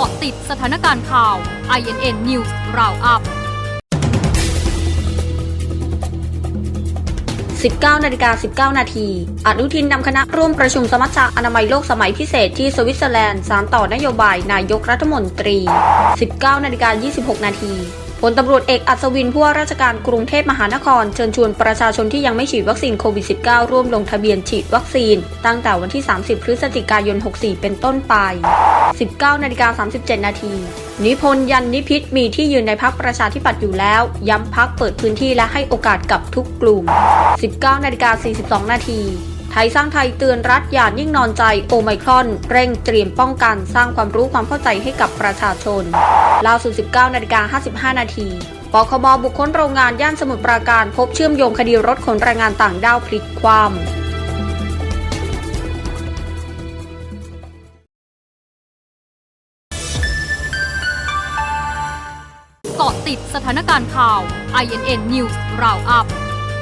าะติดสถานการณ์ข่าว INN News Roundup 19นาฬิกา19 นาทีอนุทินนำคณะร่วมประชุมสมัชชาอนามัยโลกสมัยพิเศษที่สวิตเซอร์แลนด์สารต่อนโยบายนายกรัฐมนตรี 19นาฬิกา26 นาที พลตำรวจเอกอัศวินผู้ว่าราชการกรุงเทพมหานคร เชิญชวนประชาชนที่ยังไม่ฉีดวัคซีนโควิด -19 ร่วมลงทะเบียนฉีดวัคซีน ตั้งแต่วันที่ 30 พฤศจิกายน 64 เป็นต้นไป 19นาฬิกา37 นาทีนิพนธ์ยันนิพิษมีที่ยืนในพักประชาธิปัตย์อยู่แล้ว ย้ำพักเปิดพื้นที่และให้โอกาสกับทุกกลุ่ม 19นาฬิกา42 นาที ไทยสร้างไทยเตือนรัฐอย่านิ่งนอนใจโอไมครอน เร่งเตรียมป้องกันสร้างความรู้ความเข้าใจให้กับประชาชนล่าสุด19นาฬิกา55 นาทีปคบบุคคลโรงงานย่านสมุทรปราการพบเชื่อมโยงคดีรถขนแรงงานต่างด้าวพลิกคว่ำเกาะติดสถานการณ์ข่าว INN News Roundup